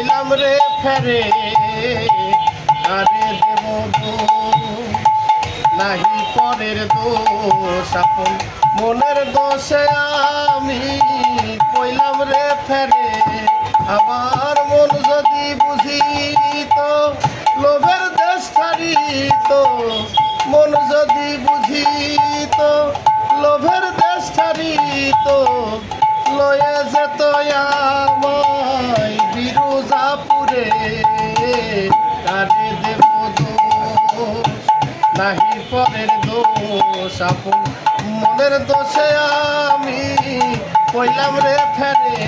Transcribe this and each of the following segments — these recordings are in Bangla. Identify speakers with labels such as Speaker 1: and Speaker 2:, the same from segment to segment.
Speaker 1: কইলাম রে ফেরে, আরে দেব নাহি পরের দোষ, আপন মনের দোষে আমি কইলাম রে ফেরে, আমার মন যদি বুঝিত, লোভের দেশ ছাড়িত, মন যদি বুঝিত, লোভের দেশ ছাড়িত, লয়ে যেত আমায় নাহি পরের দোষ, আপন মনের দোষে আমি কইলাম রে ফেরে।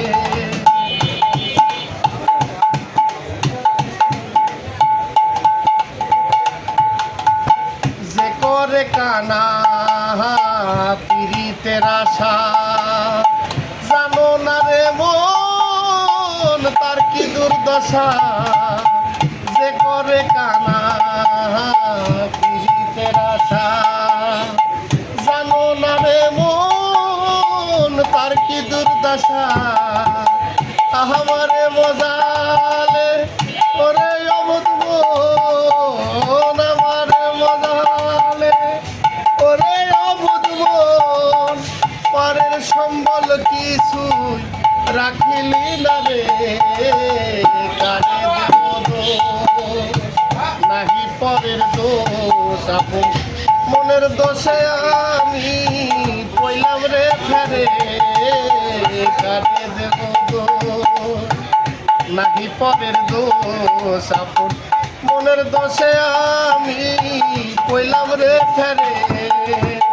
Speaker 1: যে করে কানা পিরিতের আশা, জানো না রে মন, তার কি দুর্দশা? যে করে তার কি দুর্দশা? আহামারে মজালে, ওরে অমুদ মন আমারে মজালে, ওরে মন, পরের সম্বল কিছুই রাখিলি না রে, কানে নাহি পরের দোষ আপন। মনের দোষে আমি কইলাম রে ফেরে। কানে দেব নাহি পরের দোষ আপন। মনের দোষে আমি কইলাম রে ফেরে।